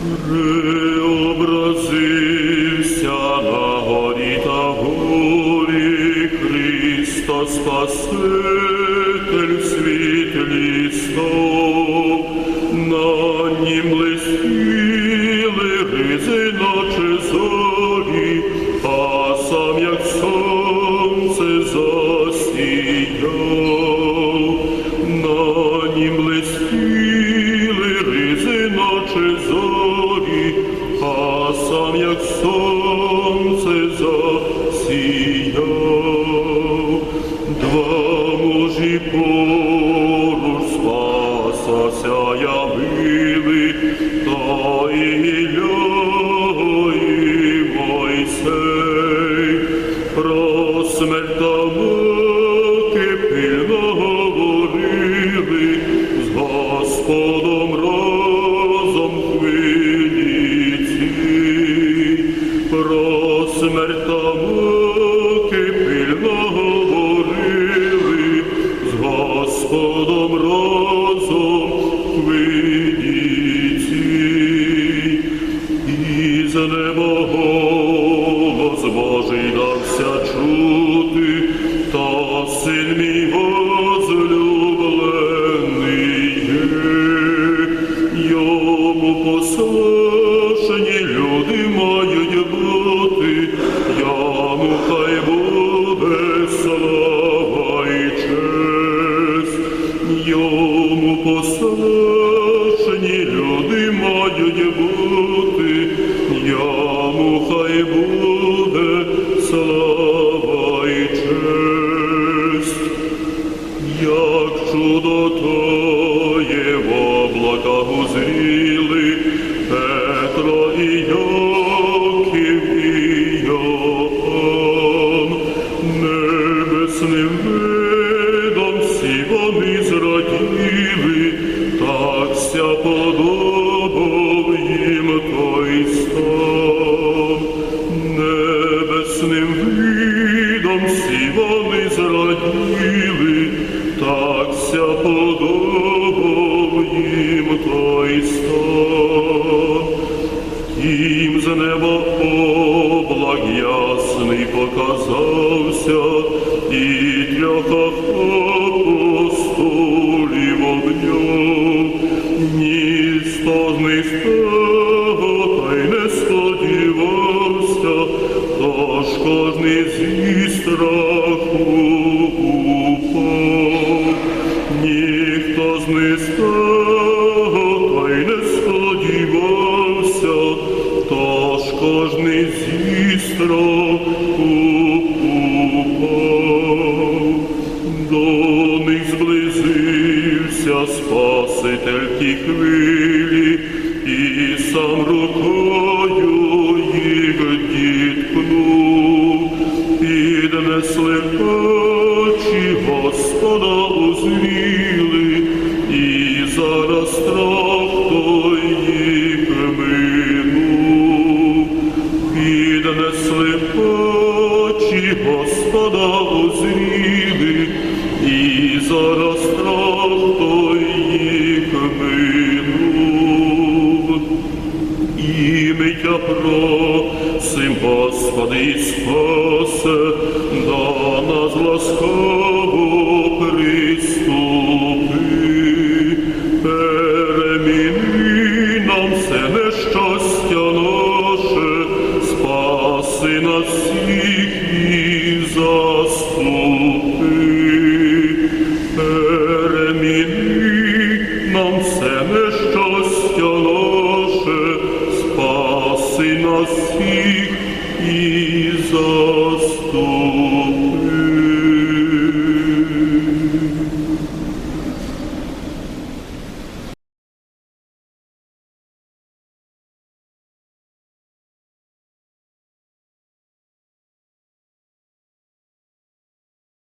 Преобразився на горі та горі Христос Спаситель світлі стов, а сам як сонце засіяв. Два мужі поруч спасася явили, та Ілля Мойсей. Про смерть та муки пильно говорили, з Господом мій возлюблений. Йому послушні люди мають бути, йому хай буде слава і честь. Люди мають бути, йому хай буде облаках Петро і Яків і Йоанн. Небесним видом всі вони зраділи, так ся подобав їм той стан. Небесним видом всі вони зраділи, так ся подобав з неба облак ясний показався, і трьох апостолів обняв. Ніхто з них та й не сподівався, тож кожний зі страху Спаситель ті хвилі, і сам рукою їх діткнув, піднесли очі Господа узріли, і зараз страх той їх минув. Піднесли очі Господа узріли, і зараз страх той Ім'я просим, Господи, спасе, до нас ласкаво приступи, переміни нам все нещастя наше, спаси нас всіх і заступи. Переміни нам все всіх і.